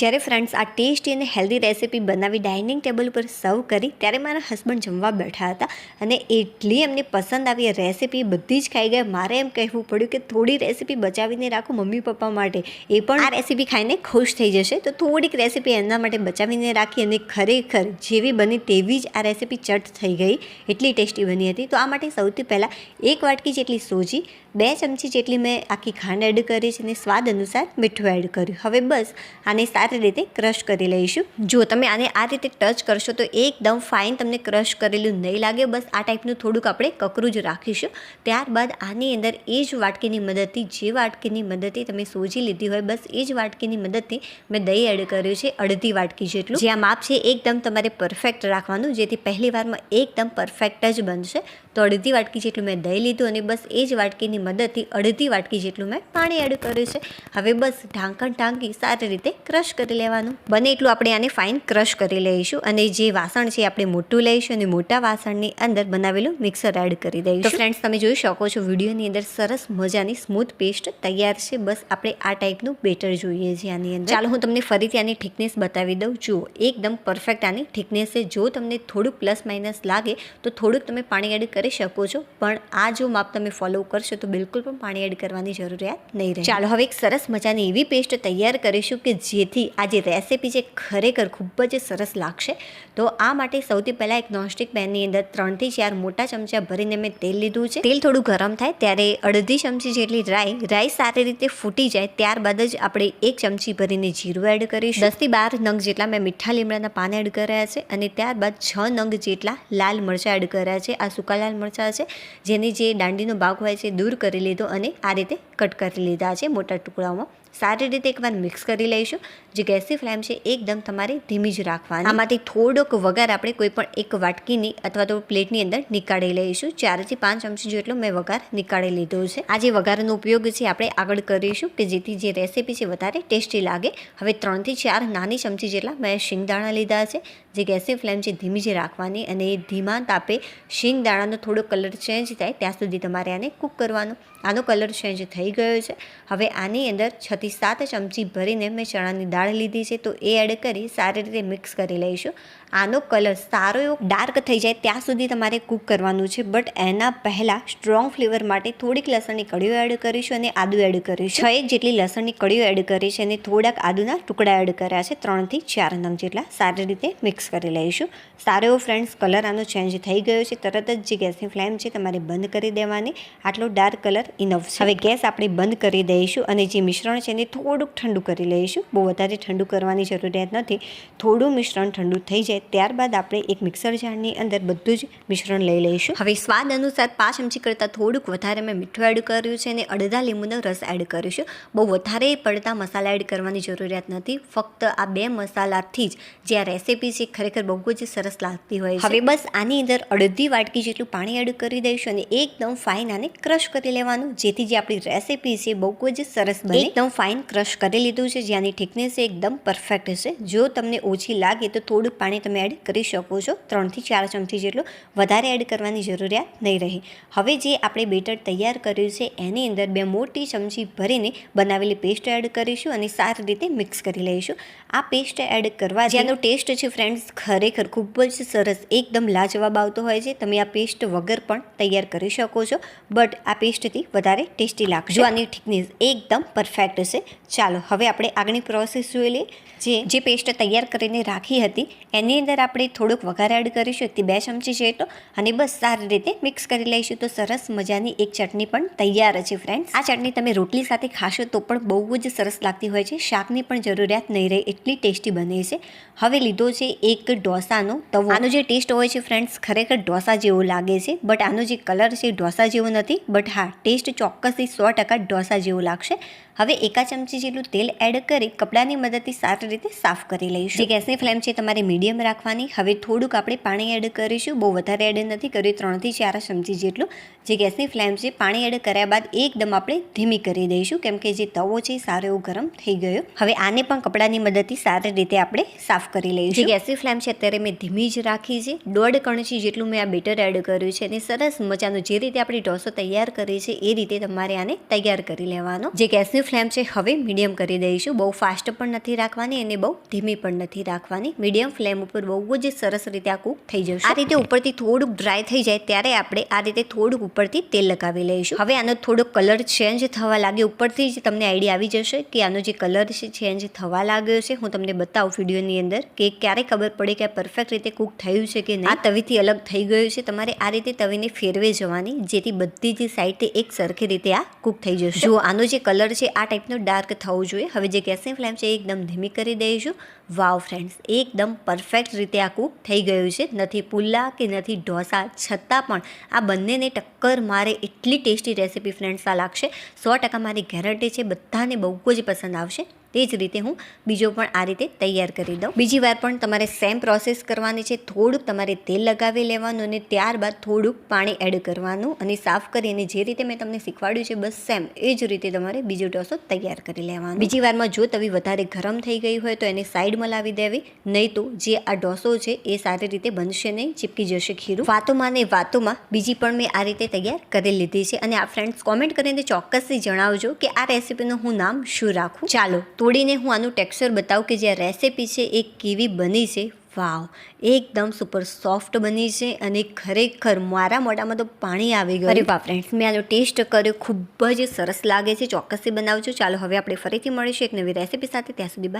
જ્યારે ફ્રેન્ડ્સ આ ટેસ્ટી અને હેલ્ધી રેસીપી બનાવી ડાઇનિંગ ટેબલ ઉપર સર્વ કરી, ત્યારે મારા હસબન્ડ જમવા બેઠા હતા અને એટલી એમને પસંદ આવી રેસીપી બધી જ ખાઈ ગયા. મારે એમ કહેવું પડ્યું કે થોડી રેસીપી બચાવીને રાખો મમ્મી પપ્પા માટે. એ પણ આ રેસીપી ખાઈને ખુશ થઈ જશે. તો થોડીક રેસીપી એમના માટે બચાવીને રાખી અને ખરેખર જેવી બની તેવી જ આ રેસીપી ચટ થઈ ગઈ. એટલી ટેસ્ટી બની હતી. તો આ માટે સૌથી પહેલાં એક વાટકી જેટલી સોજી, બે ચમચી જેટલી મેં આખી ખાંડ એડ કરી છે અને સ્વાદ અનુસાર મીઠું એડ કર્યું. હવે બસ આને સારી રીતે ક્રશ કરી લઈશું. જો તમે આને આ રીતે ટચ કરશો તો એકદમ ફાઇન તમને ક્રશ કરેલું નહીં લાગે. બસ આ ટાઈપનું થોડુંક આપણે કકરું જ રાખીશું. ત્યારબાદ આની અંદર એ જ વાટકીની મદદથી, જે વાટકીની મદદથી તમે સોજી લીધી હોય, બસ એ જ વાટકીની મદદથી મેં દહીં એડ કર્યું છે, અડધી વાટકી જેટલું. જે આ માપ છે એકદમ તમારે પરફેક્ટ રાખવાનું, જેથી પહેલી વારમાં એકદમ પરફેક્ટ જ બનશે. તો અડધી વાટકી જેટલું મેં દહીં લીધું અને બસ એ જ વાટકીની મદદથી અડધી વાટકી જેટલું મેં પાણી એડ કર્યું છે. હવે બસ ઢાંકણ ઢાંકી સારી રીતે ક્રશ કરી લેવાનું. બને એટલું આપણે આને ફાઇન ક્રશ કરી લઈશું અને જે વાસણ છે આપણે મોટું લઈશું અને મોટા વાસણની અંદર બનાવેલું મિક્સર એડ કરી દઈશું. તો ફ્રેન્ડ્સ તમે જોઈ શકો છો વિડીયોની અંદર સરસ મજાની સ્મૂથ પેસ્ટ તૈયાર છે. બસ આપણે આ ટાઈપનું બેટર જોઈએ છે આની અંદર. ચાલો હું તમને ફરીથી આની થિકનેસ બતાવી દઉં. જુઓ એકદમ પરફેક્ટ આની થિકનેસ છે. જો તમને થોડુંક પ્લસ માઇનસ લાગે તો થોડુંક તમે પાણી એડ કરી શકો છો. પણ આ જો માપ તમે ફોલો કરશો તો બિલકુલ પણ પાણી એડ કરવાની જરૂરિયાત નહીં રહે. ચાલો, હવે એક સરસ મજાની એવી પેસ્ટ તૈયાર કરીશું કે જેથી આ જે રેસીપી છે, ખરેખર ખૂબ જ સરસ લાગશે. તો આ માટે સૌથી પહેલાં એક નોનસ્ટિક પેનની અંદર ત્રણથી ચાર મોટા ચમચા ભરીને મેં તેલ લીધું છે. તેલ થોડું ગરમ થાય ત્યારે અડધી ચમચી જેટલી રાઈ રાઈ સારી રીતે ફૂટી જાય ત્યારબાદ જ આપણે એક ચમચી ભરીને જીરું એડ કરીશું. દસથી બાર નંગ જેટલા મેં મીઠા લીમડાના પાન એડ કર્યા છે અને ત્યારબાદ છ નંગ જેટલા લાલ મરચાં એડ કર્યા છે. આ સૂકા લાલ મરચાં છે. જેની જે દાંડીનો ભાગ હોય છે દૂર કરી લીધો અને આ રીતે કટ કરી લીધા છે મોટા ટુકડાઓમાં. સારી રીતે એકવાર મિક્સ કરી લઈશું. જે ગેસની ફ્લેમ છે, એકદમ તમારે ધીમી જ રાખવાની. આમાંથી થોડોક વઘાર આપણે કોઈ પણ એક વાટકીની અથવા તો પ્લેટની અંદર નીકાળી લઈશું. ચારથી પાંચ ચમચી જેટલો મેં વઘાર નીકાળી લીધો છે. આ જે વઘારનો ઉપયોગ છે, આપણે આગળ કરીશું કે જેથી જે રેસીપી છે, વધારે ટેસ્ટી લાગે. હવે ત્રણથી ચાર નાની ચમચી જેટલા મેં શિંગદાણા લીધા છે. જે ગેસની ફ્લેમ છે, ધીમી જ રાખવાની અને ધીમા તાપે શિંગદાણાનો થોડો કલર ચેન્જ થાય, ત્યાં સુધી તમારે આને કૂક કરવાનો. આનો કલર ચેન્જ થઈ ગયો છે. હવે આની અંદર છથી સાત ચમચી ભરીને મેં ચણાની દાળ લીધી છે. તો એ એડ કરી સારી રીતે મિક્સ કરી લઈશું. આનો કલર સારો એવો ડાર્ક થઈ જાય ત્યાં સુધી તમારે કૂક કરવાનું છે. બટ એના પહેલાં સ્ટ્રોંગ ફ્લેવર માટે થોડીક લસણની કળીઓ એડ કરીશું અને આદુ એડ કરીશું. છ એક જેટલી લસણની કળીઓ એડ કરી છે અને થોડાક આદુના ટુકડા એડ કર્યા છે. ત્રણથી ચાર નંગ જેટલા સારી રીતે મિક્સ કરી લઈશું. સારો એવો ફ્રેન્ડ્સ, કલર આનો ચેન્જ થઈ ગયો છે. તરત જ જે ગેસની ફ્લેમ છે તમારે બંધ કરી દેવાની. આટલો ડાર્ક કલર ઇનફ છે. હવે ગેસ આપણે બંધ કરી દઈશું અને જે મિશ્રણ છે એને થોડુંક ઠંડુ કરી લઈશું. બહુ વધારે ઠંડુ કરવાની જરૂરિયાત નથી. થોડું મિશ્રણ ઠંડુ થઈ જાય ત્યારબાદ આપણે એક મિક્સર જારની અંદર બધું જ મિશ્રણ લઈ લઈશું. હવે સ્વાદ અનુસાર પાંચ ચમચી કરતાં થોડુંક વધારે મેં મીઠું એડ કર્યું છે અને અડધા લીંબુનો રસ એડ કરીશું બહુ વધારે પડતા મસાલા એડ કરવાની જરૂરિયાત નથી. ફક્ત આ બે મસાલાથી જ જે આ રેસીપી છે ખરેખર બહુ જ સરસ લાગતી હોય છે. હવે બસ આની અંદર અડધી વાટકી જેટલું પાણી એડ કરી દઈશું અને એકદમ ફાઇન આને ક્રશ કરી લેવાનું. જેથી જે આપણી રેસીપી છે બહુ જ સરસ બને. એકદમ ફાઇન ક્રશ કરી લીધું છે. જ્યાંની થિકનેસ એકદમ પરફેક્ટ છે જો તમને ઓછી લાગે તો થોડુંક પાણી તમે એડ કરી શકો છો. ત્રણથી ચાર ચમચી જેટલું વધારે એડ કરવાની જરૂરિયાત નહીં રહે. હવે જે આપણે બેટર તૈયાર કર્યું છે, એની અંદર બે મોટી ચમચી ભરીને બનાવેલી પેસ્ટ એડ કરીશું અને સારી રીતે મિક્સ કરી લઈશું. આ પેસ્ટ એડ કરવા જેનો ટેસ્ટ છે ફ્રેન્ડ્સ ખરેખર ખૂબ જ સરસ, એકદમ લાજવાબ આવતો હોય છે. તમે આ પેસ્ટ વગર પણ તૈયાર કરી શકો છો બટ આ પેસ્ટથી વધારે ટેસ્ટી લાગશે. આની થિકનેસ એકદમ પરફેક્ટ છે, ચાલો હવે આપણે આગળની પ્રોસેસ જોઈ લઈએ. જે જે પેસ્ટ તૈયાર કરીને રાખી હતી, એની અંદર આપણે થોડોક વઘાર એડ કરીશું એકથી બે ચમચી જેટલો, અને બસ સારી રીતે મિક્સ કરી લઈશું. તો સરસ મજાની એક ચટણી પણ તૈયાર છે ફ્રેન્ડ્સ આ ચટણી તમે રોટલી સાથે ખાશો તો પણ બહુ જ સરસ લાગતી હોય છે. શાકની પણ જરૂરિયાત નહીં રહે એટલી ટેસ્ટી બને છે. હવે લીધો છે એક ઢોસાનો તવો. આનો જે ટેસ્ટ હોય છે ફ્રેન્ડ્સ ખરેખર ઢોસા જેવો લાગે છે બટ આનો જે કલર છે ઢોસા જેવો નથી. બટ હા, ટેસ્ટ ચોક્કસથી સો ટકા ઢોસા જેવો લાગશે. હવે એકા ચમચી જેટલું તેલ એડ કરી કપડાની મદદથી સારી રીતે સાફ કરી લઈશું. જે ગેસની ફ્લેમ છે તમારે મીડિયમ રાખવાની. હવે થોડુંક આપણે પાણી એડ કરીશું. બહુ વધારે એડ નથી કર્યું. ત્રણથી ચાર ચમચી જેટલું. જે ગેસની ફ્લેમ છે, પાણી એડ કર્યા બાદ એકદમ આપણે ધીમી કરી દઈશું. કેમ કે જે તવો છે સારો એવો ગરમ થઈ ગયો. હવે આને પણ કપડાની મદદથી સારી રીતે આપણે સાફ કરી લઈશું. જે ગેસની ફ્લેમ છે, અત્યારે મેં ધીમી જ રાખી છે. દોઢ કણચી જેટલું મેં આ બેટર એડ કર્યું છે. અને સરસ મજાનું જે રીતે આપણે ઢોસો તૈયાર કરી છે એ રીતે તમારે આને તૈયાર કરી લેવાનો. જે ગેસની ફ્લેમ છે હવે મીડિયમ કરી દઈશું. બહુ ફાસ્ટ પણ નથી રાખવાની અને બહુ ધીમી પણ નથી રાખવાની. મીડિયમ ફ્લેમ ઉપર બહુ જ સરસ રીતે આ કૂક થઈ જશે. આ રીતે ઉપરથી થોડુંક ડ્રાય થઈ જાય ત્યારે આપણે આ રીતે થોડુંક ઉપરથી તેલ લગાવી લઈશું. હવે આનો થોડો કલર ચેન્જ થવા લાગ્યો. ઉપરથી જ તમને આઈડિયા આવી જશે કે આનો જે કલર છે ચેન્જ થવા લાગ્યો છે. હું તમને બતાવું વિડીયોની અંદર કે ક્યારે ખબર પડે કે પરફેક્ટ રીતે કૂક થયું છે કે નહીં. આ તવીથી અલગ થઈ ગયું છે. તમારે આ રીતે તવીને ફેરવે જવાની જેથી બધી જ સાઈડથી એક સરખી રીતે આ કૂક થઈ જશે. જો આનો જે કલર છે આ ટાઈપનું ડાર્ક થવું જોઈએ. હવે જે ગેસની ફ્લેમ છે એ એકદમ ધીમી કરી દઈશું. વાવ ફ્રેન્ડ્સ, એકદમ પરફેક્ટ રીતે આ કૂક થઈ ગયું છે. નથી પુલ્લા કે નથી ઢોસા, છતાં પણ આ બંનેને ટક્કર મારે એટલી ટેસ્ટી રેસીપી ફ્રેન્ડ્સ આ લાગશે. સો ટકા મારી ગેરંટી છે. બધાને બહુ જ પસંદ આવશે. તે જ રીતે હું બીજો પણ આ રીતે તૈયાર કરી દઉં. બીજી વાર પણ તમારે સેમ પ્રોસેસ કરવાની છે. થોડુંક તમારે તેલ લગાવી લેવાનું અને ત્યારબાદ થોડુંક પાણી એડ કરવાનું અને સાફ કરીને જે રીતે મેં તમને શીખવાડ્યું છે, બસ સેમ એ જ રીતે તમારે બીજો ઢોસો તૈયાર કરી લેવાનો. બીજી વારમાં જો તવી વધારે ગરમ થઈ ગઈ હોય તો એને સાઈડમાં લાવી દેવી. નહીં તો જે આ ઢોસો છે એ સારી રીતે બનશે નહીં, ચીપકી જશે ખીરું. વાતોમાં ને વાતોમાં બીજી પણ મેં આ રીતે તૈયાર કરી લીધી છે. અને આ ફ્રેન્ડ્સ કોમેન્ટ કરીને ચોક્કસથી જણાવજો કે આ રેસીપીનું હું નામ શું રાખું. ચાલો તોડીને હું આનું ટેક્સચર બતાવું કે જે આ રેસીપી છે, એ કેવી બની છે? વાવ, એકદમ સુપર સોફ્ટ બની છે અને ખરેખર મારા મોઢામાં તો પાણી આવી ગયું. અરે વાહ ફ્રેન્ડ્સ મેં આનો ટેસ્ટ કર્યો. ખૂબ જ સરસ લાગે છે. ચોક્કસથી બનાવજો. ચાલો, હવે આપણે ફરીથી મળીશું એક નવી રેસીપી સાથે. ત્યાં સુધી